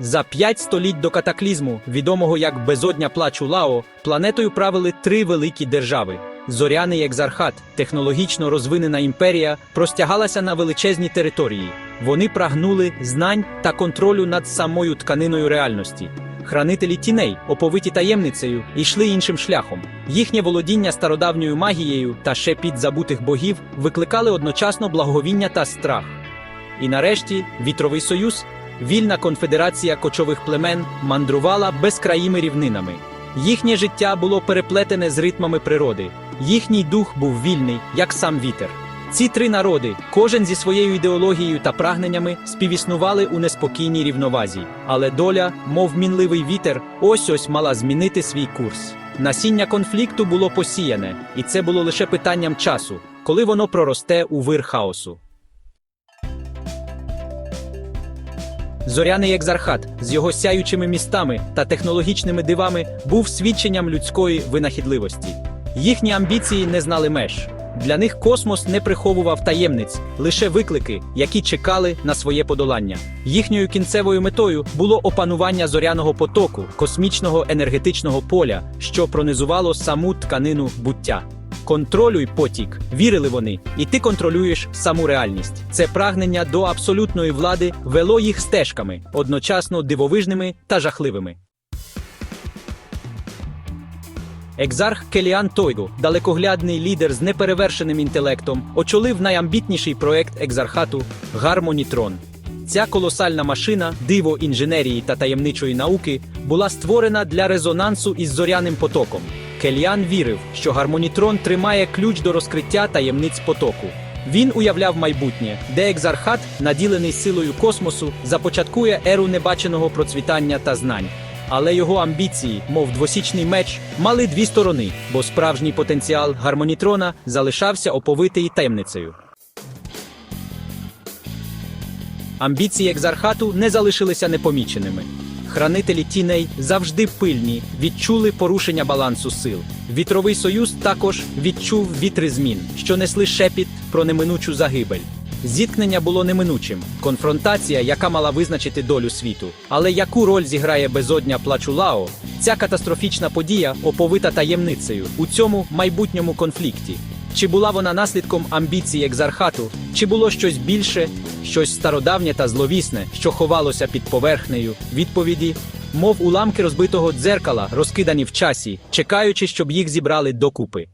За п'ять століть до катаклізму, відомого як безодня плачу Лао, планетою правили три великі держави. Зоряний екзархат, технологічно розвинена імперія, простягалася на величезні території. Вони прагнули знань та контролю над самою тканиною реальності. Хранителі тіней, оповиті таємницею, йшли іншим шляхом. Їхнє володіння стародавньою магією та шепіт забутих богів викликали одночасно благовіння та страх. І нарешті вітровий союз, вільна конфедерація кочових племен, мандрувала безкраїми рівнинами. Їхнє життя було переплетене з ритмами природи. Їхній дух був вільний, як сам вітер. Ці три народи, кожен зі своєю ідеологією та прагненнями, співіснували у неспокійній рівновазі. Але доля, мов мінливий вітер, ось ось мала змінити свій курс. Насіння конфлікту було посіяне, і це було лише питанням часу, коли воно проросте у вир хаосу. Зоряний екзархат з його сяючими містами та технологічними дивами був свідченням людської винахідливості. Їхні амбіції не знали меж. Для них космос не приховував таємниць, лише виклики, які чекали на своє подолання. Їхньою кінцевою метою було опанування зоряного потоку, космічного енергетичного поля, що пронизувало саму тканину буття. Контролюй потік, вірили вони, і ти контролюєш саму реальність. Це прагнення до абсолютної влади вело їх стежками, одночасно дивовижними та жахливими. Екзарх Келіан Тойгу, далекоглядний лідер з неперевершеним інтелектом, очолив найамбітніший проект екзархату Гармонітрон. Ця колосальна машина, диво інженерії та таємничої науки, була створена для резонансу із зоряним потоком. Келіан вірив, що гармонітрон тримає ключ до розкриття таємниць потоку. Він уявляв майбутнє, де екзархат, наділений силою космосу, започаткує еру небаченого процвітання та знань. Але його амбіції, мов двосічний меч, мали дві сторони, бо справжній потенціал гармонітрона залишався оповитий таємницею. Амбіції екзархату не залишилися непоміченими. Хранителі тіней завжди пильні, відчули порушення балансу сил. Вітровий союз також відчув вітри змін, що несли шепіт про неминучу загибель. Зіткнення було неминучим, конфронтація, яка мала визначити долю світу. Але яку роль зіграє безодня плачу Лао? Ця катастрофічна подія оповита таємницею у цьому майбутньому конфлікті. Чи була вона наслідком амбіцій екзархату, чи було щось більше, щось стародавнє та зловісне, що ховалося під поверхнею відповіді, мов уламки розбитого дзеркала, розкидані в часі, чекаючи, щоб їх зібрали докупи.